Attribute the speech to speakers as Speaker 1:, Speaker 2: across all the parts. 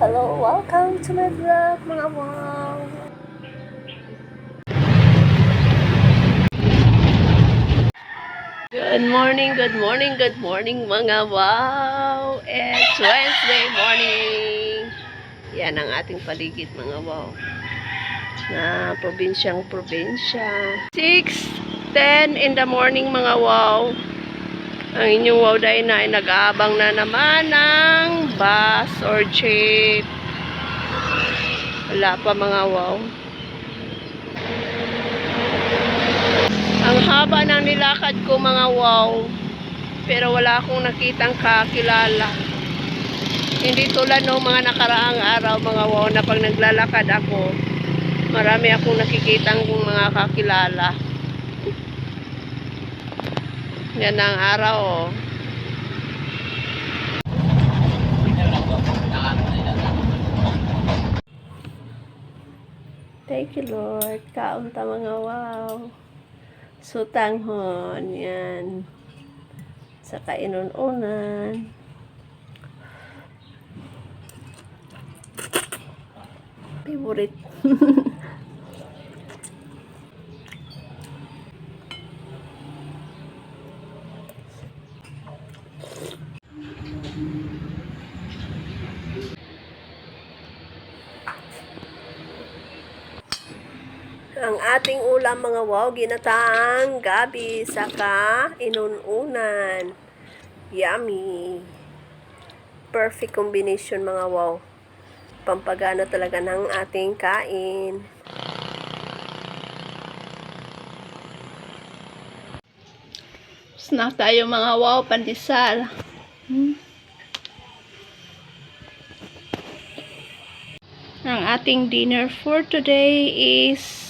Speaker 1: Hello, welcome to my vlog, mga wow. Good morning, good morning, good morning, mga wow. It's Wednesday morning. Yan ang ating paligid, mga wow. Na probinsyang probinsya. 6.10 in the morning, mga wow. Ang inyong wow dahil na ay nag-aabang na naman ng bus or jeep. Wala pa mga wow. Ang haba ng nilakad ko mga wow. Pero wala akong nakitang kakilala. Hindi tulad ng mga nakaraang araw mga wow na pag naglalakad ako, marami akong nakikitang mga kakilala. Yan ang araw oh. Thank you Lord. Kaunta mga wow. Sutanghon. Yan. Sa kainununan. Favorite. Ang ating ulam mga wow, ginataang gabi saka inununan. Yummy. Perfect combination mga wow. Pampagana talaga ng ating kain. Snack tayo mga wow, pandesal. Hmm. Ang ating dinner for today is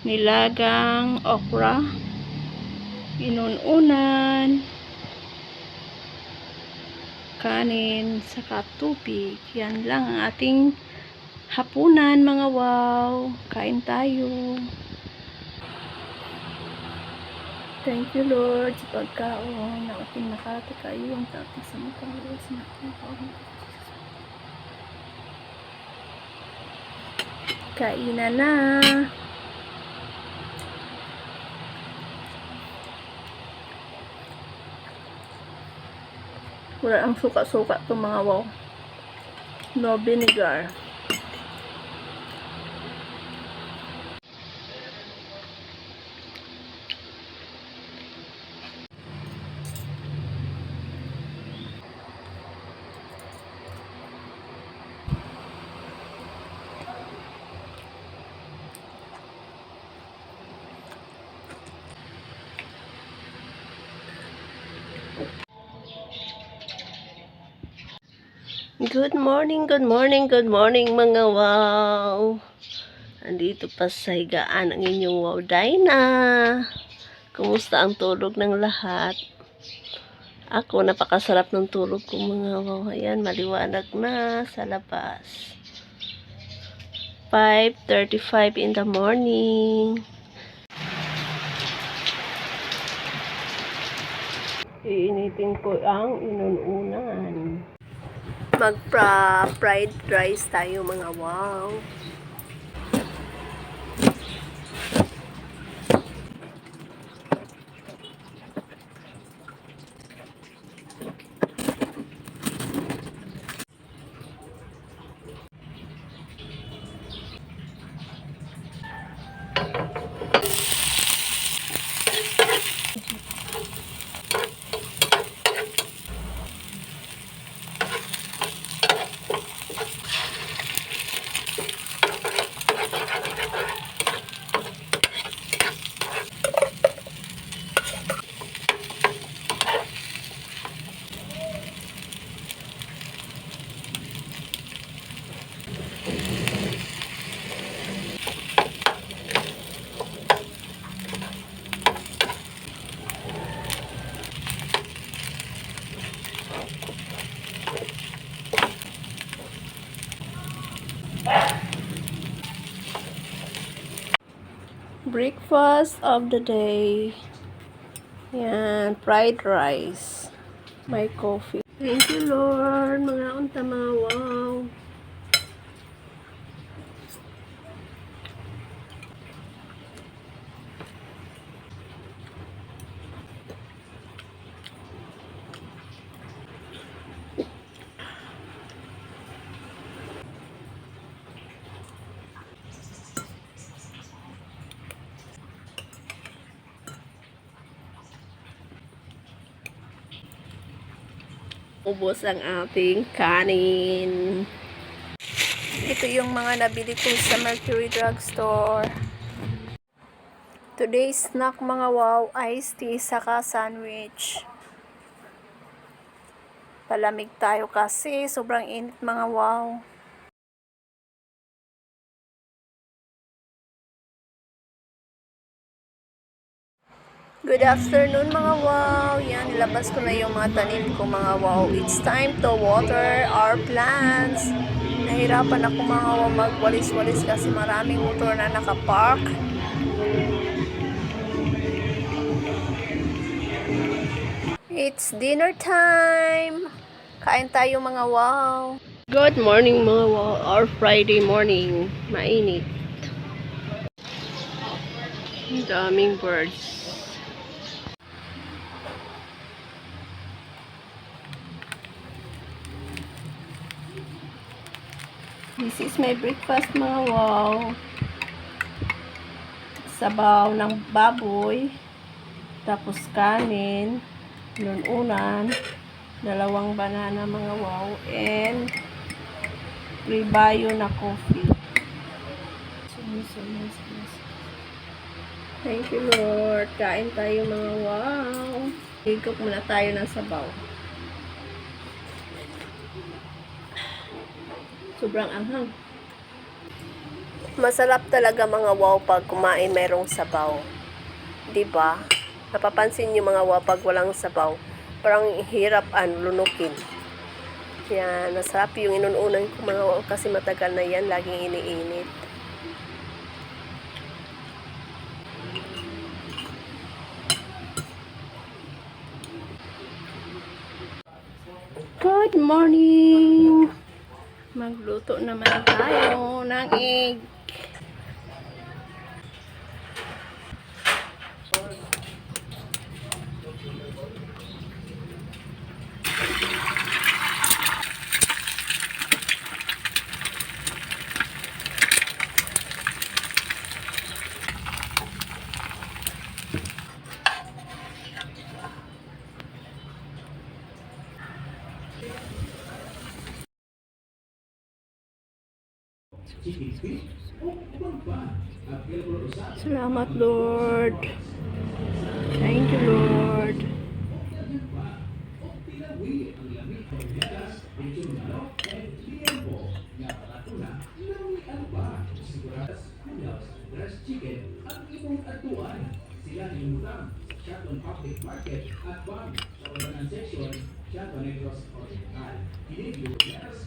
Speaker 1: nilagang okra, inununan, kanin, saka tubig. Yan lang ang ating hapunan mga wow. Kain tayo. Thank you Lord sa pagkaon na ating nakati kayo ang tating sa mga pangalawa sa mga pangalawa. Kainan na. Wala ang suka-suka to mga wow. No vinegar. Good morning, good morning, good morning mga wow. Andito pa sa higaan ang inyong wow Dina. Kumusta ang tulog ng lahat? Ako, napakasarap ng tulog ko mga wow. Ayan, maliwanag na sa labas. 5.35 in the morning. Iinitin ko ang inununan mag-fried rice tayo mga wow. Breakfast of the day. Yan, fried rice. May coffee. Thank you, Lord. Mga unta mga wow. Ubos ang ating kanin.
Speaker 2: Ito yung mga nabili ko sa Mercury Drugstore. Today's snack mga wow, iced tea saka sandwich. Palamig tayo kasi sobrang init mga wow. Good afternoon mga wow. Yan, nilabas ko na yung mga tanim ko mga wow. It's time to water our plants. Nahirapan ako mga wow magwalis-walis kasi maraming motor na nakapark. It's dinner time! Kain tayo mga wow.
Speaker 1: Good morning mga wow, or Friday morning. Mainit. Ang daming birds. This is my breakfast mga wow. Sabaw ng baboy. Tapos kanin. Nununan. Dalawang banana mga wow. And pribayo na coffee. Thank you Lord. Kain tayo mga wow. Higop muna tayo ng sabaw. Sobrang anghang.
Speaker 2: Masarap talaga mga wow pag kumain mayroong sabaw. 'Di ba? Napapansin niyo mga wow pag walang sabaw, parang hirap an lunukin. Kaya nasarap yung inununan ko mga wow kasi matagal na yan, laging iniinit.
Speaker 1: Good morning! Magluto naman tayo ng egg. Salamat Lord. Thank you Lord. sila ni Mutam, Shotgun Public Market at Bond sa organization Shotgun Negros Oriental. Pinigyo, yes,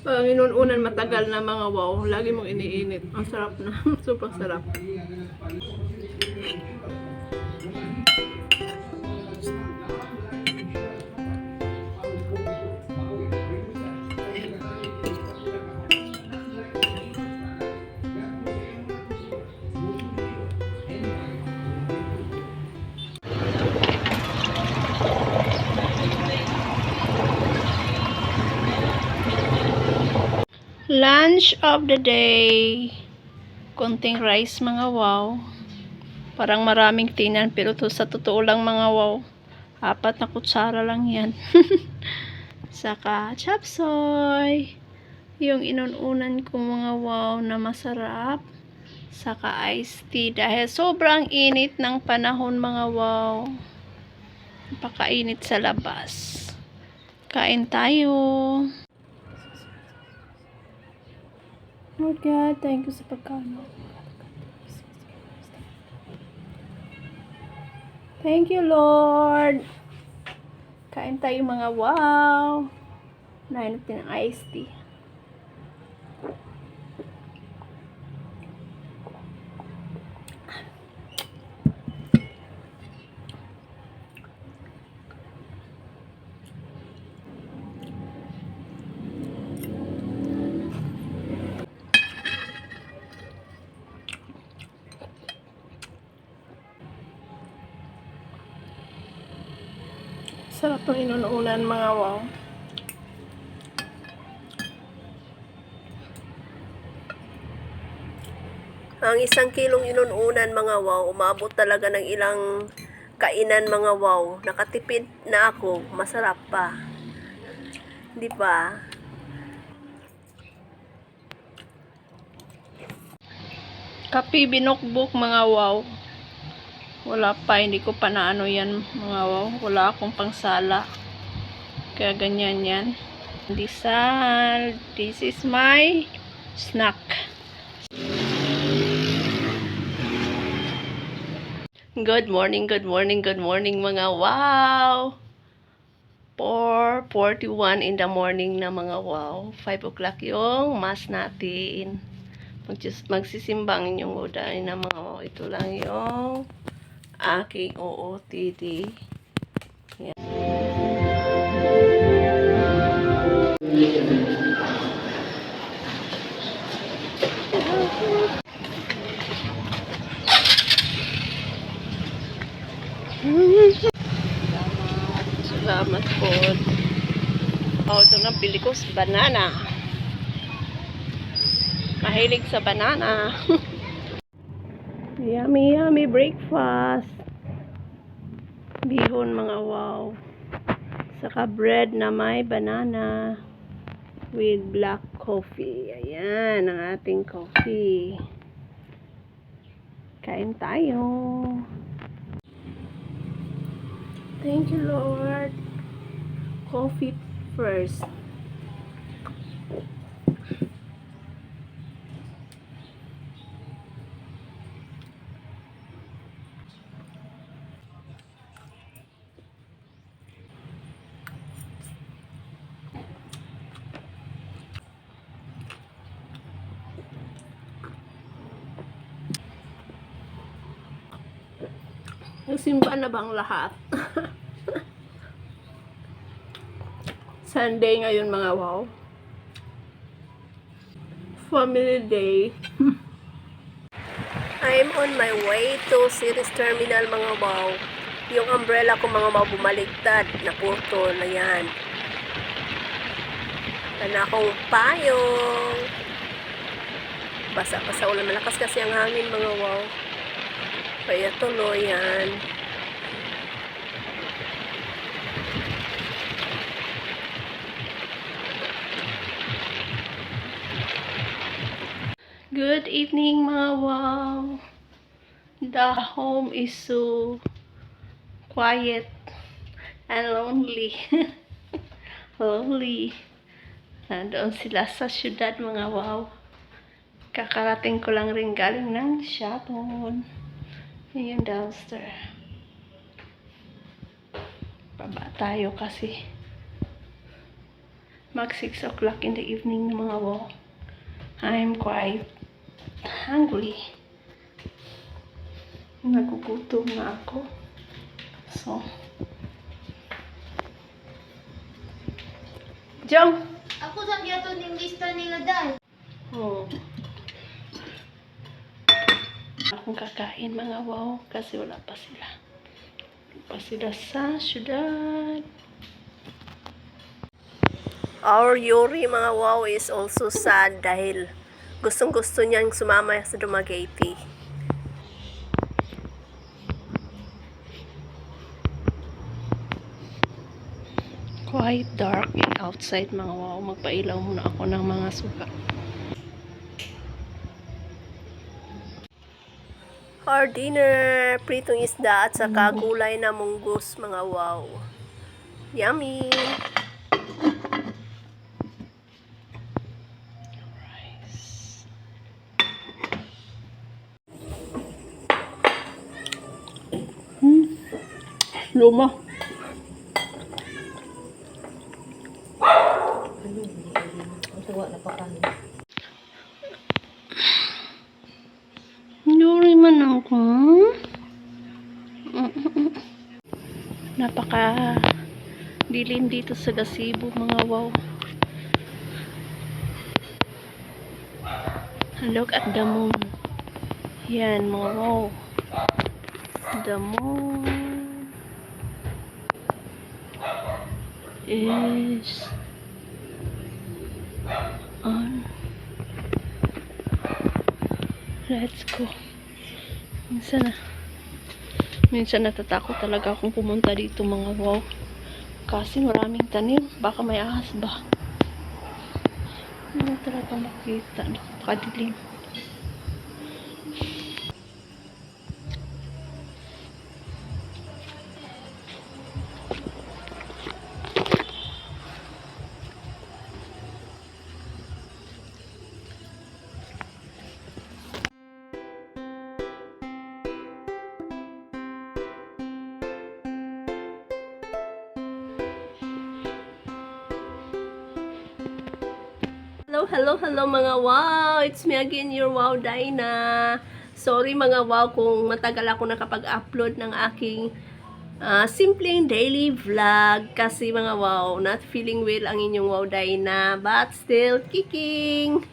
Speaker 1: Pag inuunan matagal na mga wow, lagi mong iniinit. Ang sarap na. Super sarap. Lunch of the day. Konting rice mga wow. Parang maraming tinan pero to sa totoo lang mga wow. Apat na kutsara lang yan. Saka chapsoy. Yung inununan ko mga wow na masarap. Saka iced tea dahil sobrang init ng panahon mga wow. Napakainit sa labas. Kain tayo. Lord God, thank you sa pagkain. Thank you, Lord. Kain tayo mga wow. Nainap din ang iced tea.
Speaker 3: Sarap ng inununan mga wow.
Speaker 2: Ang isang kilong inununan mga wow, umabot talaga ng ilang kainan mga wow. Nakatipid na ako, masarap pa. Di ba?
Speaker 3: Kapi binukbok mga wow. Wala pa, hindi ko pa na ano yan mga wow. Wala akong pangsala. Kaya ganyan yan. Disal. This is my snack.
Speaker 1: Good morning, good morning, good morning mga wow! 4.41 in the morning na mga wow. 5 o'clock yung mass natin. Magsis magsisimbang yung uday na mga wow. Ito lang yung aking OOTD. Yan. Salamat po. Oh, ito na bili ko banana. Mahilig sa banana. yummy, yummy breakfast. Bihon mga wow. Saka bread na may banana with black coffee. Ayan, ang ating coffee. Kain tayo. Thank you, Lord. Coffee first. Nagsimba na bang lahat? Sunday ngayon mga wow. Family day.
Speaker 2: I'm on my way to Ceres Terminal mga wow. Yung umbrella ko mga wow bumaligtad. Naputol na yan. Wala akong payong. Basa-basa ulan. Malakas kasi ang hangin mga wow. Kaya tuloy.
Speaker 1: Good evening, mga wow. The home is so quiet and lonely. lonely. Nandoon sila sa syudad, mga wow. Kakarating ko lang rin galing ng Shabon. Yung downstairs. Baba tayo kasi mag 6 o'clock in the evening na mga wow. I'm quite hungry. Nagugutom na ako. So, Jong!
Speaker 4: Ako sa giyato ning lista nila dahil.
Speaker 1: Oh. Akong kakain mga wow kasi wala pa sila. Wala pa sila sa syudad.
Speaker 2: Our Yuri mga wow is also sad dahil gustong gusto niyang sumama sa Dumaguete.
Speaker 1: Quite dark outside mga wow. Magpailaw muna ako ng mga suka.
Speaker 2: Our dinner, pritong isda at saka gulay na munggus mga wow. Yummy!
Speaker 1: Rice.
Speaker 3: Hmm. Luma.
Speaker 1: Yuri man ako. Napaka dilim dito sa Gasibo mga wow. Look at the moon. Yan mga wow. The moon.
Speaker 5: is on. Let's go. Minsan na. Minsan natatakot talaga akong pumunta dito mga wow. Kasi maraming tanim. Baka may ahas ba? Hindi talaga makita. Napakadilim.
Speaker 1: Hello, hello, mga wow! It's me again, your wow Dinah. Sorry mga wow kung matagal ako nakapag-upload ng aking ah, simpleng daily vlog kasi mga wow, not feeling well ang inyong wow Dinah but still kicking.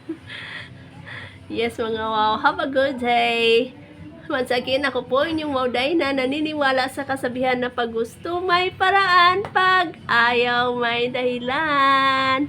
Speaker 1: yes mga wow, have a good day. Once again, ako po inyong wow Dinah naniniwala sa kasabihan na pag gusto may paraan, pag ayaw may dahilan.